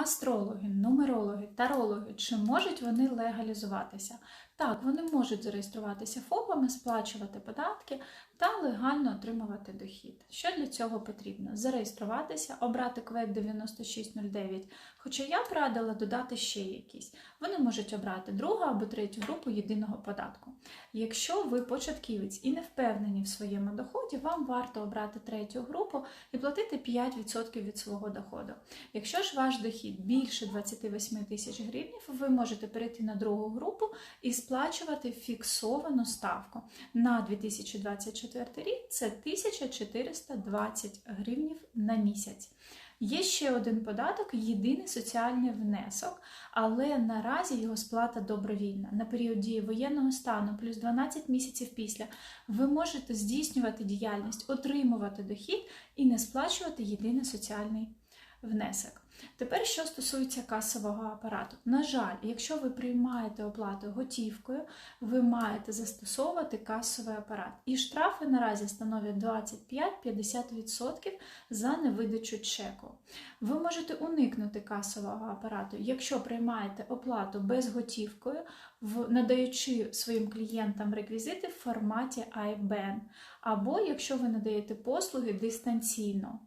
Астрологи, нумерологи, тарологи, чи можуть вони легалізуватися? Так, вони можуть зареєструватися ФОПами, сплачувати податки та легально отримувати дохід. Що для цього потрібно? Зареєструватися, обрати квет 9609. Хоча я б радила додати ще якісь. Вони можуть обрати другу або третю групу єдиного податку. Якщо ви початківець і не впевнені в своєму доході, вам варто обрати третю групу і платити 5% від свого доходу. Якщо ж ваш дохід більше 28 тисяч гривень, ви можете перейти на другу групу і сплачувати фіксовану ставку на 2024 рік. Це 1420 гривень на місяць. Є ще один податок єдиний соціальний внесок, але наразі його сплата добровільна. На період дії воєнного стану плюс 12 місяців після ви можете здійснювати діяльність, отримувати дохід і не сплачувати єдиний соціальний внесок. Тепер, що стосується касового апарату, на жаль, якщо ви приймаєте оплату готівкою, ви маєте застосовувати касовий апарат. І штрафи наразі становлять 25-50% за невидачу чеку. Ви можете уникнути касового апарату, якщо приймаєте оплату безготівкою, в надаючи своїм клієнтам реквізити в форматі IBAN, або якщо ви надаєте послуги дистанційно.